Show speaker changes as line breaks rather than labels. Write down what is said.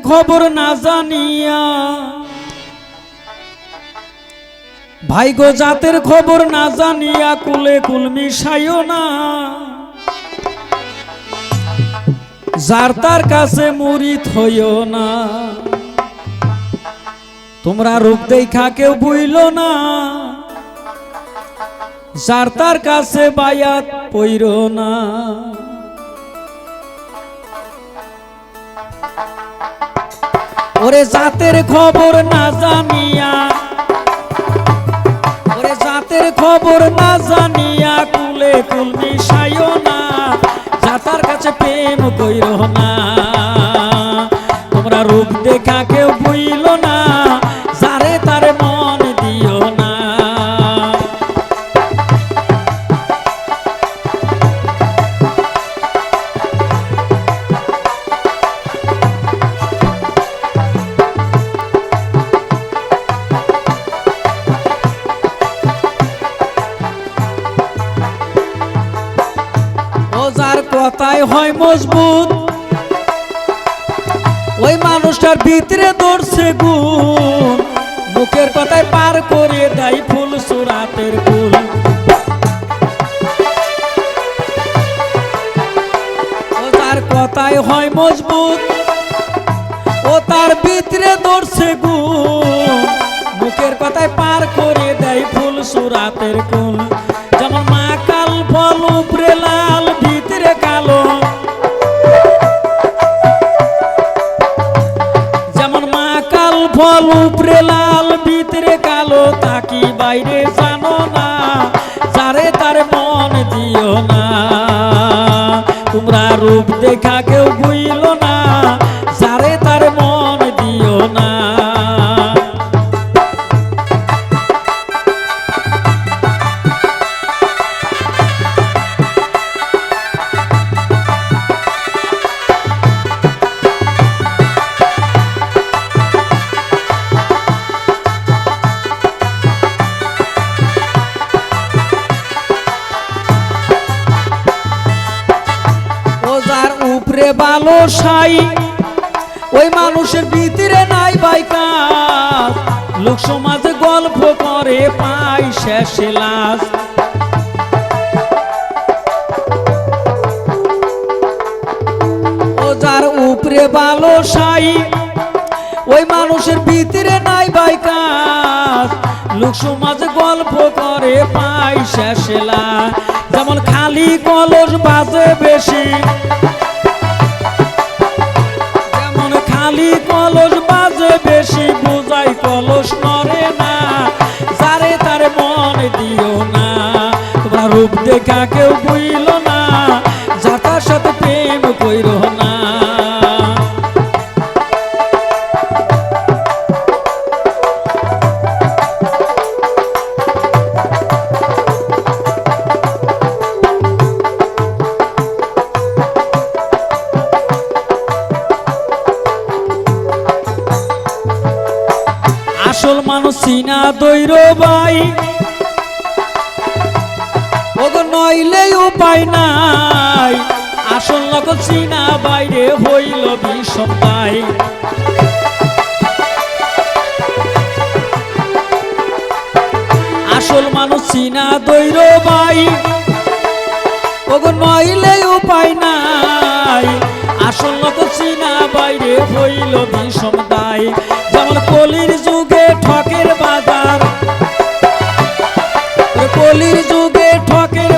খবর না জানিয়া। ভাই গো, জাতের খবর না জানিয়া কুলে কুল মিশাইও না। যার তার কাছে মুড়ি থইও না। তোমরা রূপ দেখা কেউ বুইল না। যার তার কাছে বায়াত পইর না। ওরে জাতের খবর না জানিয়া, ওরে জাতের খবর না জানিয়া কুলে কুল মিশাইও না, জাতার কাছে প্রেম কইর না। তোমরা রূপ দেখা কেউ বুইল হয় মজবুত। ওই মানুষটার ভিতরে দৌড়ছে গুণ। মুখের কথায় পার করে দেয় ফুল সুরাতের ফুল। যার কথায় হয় মজবুত। ও তার ভিতরে দৌড়ছে গুণ। মুখের কথায় পার করে দেয় ফুল সুরাতের কুল তাকি বাইরে জানো না? যারে তার মন দিও না। তোমরা রূপ দেখা কেউ যার উপরে বালো সাই। ওই মানুষের ভিতরে নাই বাইকাস লোক সমাজে গল্প করে পাই শেষে লাশ যার উপরে বালো সাই। ওই মানুষের ভিতরে নাই বাইকাস লোক সমাজে গল্প করে পাই শেষে লাশ খালি কলস বাজে বেশি। যেমন খালি কলস বাজে বেশি, বুঝাই কলস নরে না। যারে তার মন দিও না, তোমার রূপ দেখা কেউ বুইল আসল মানুষ চিনা দৈর ভাই। ওগো নইলে উপায় নাই। আসল লোক চিনা বাইরে হইল বিষম ভাই আসল মানুষ চিনা দৈর ভাই। ওগো নইলে উপায় নাই। আসল লোক চিনা বাইরে হইল বিষম ঠকের বাজার। কলির যুগে ঠকের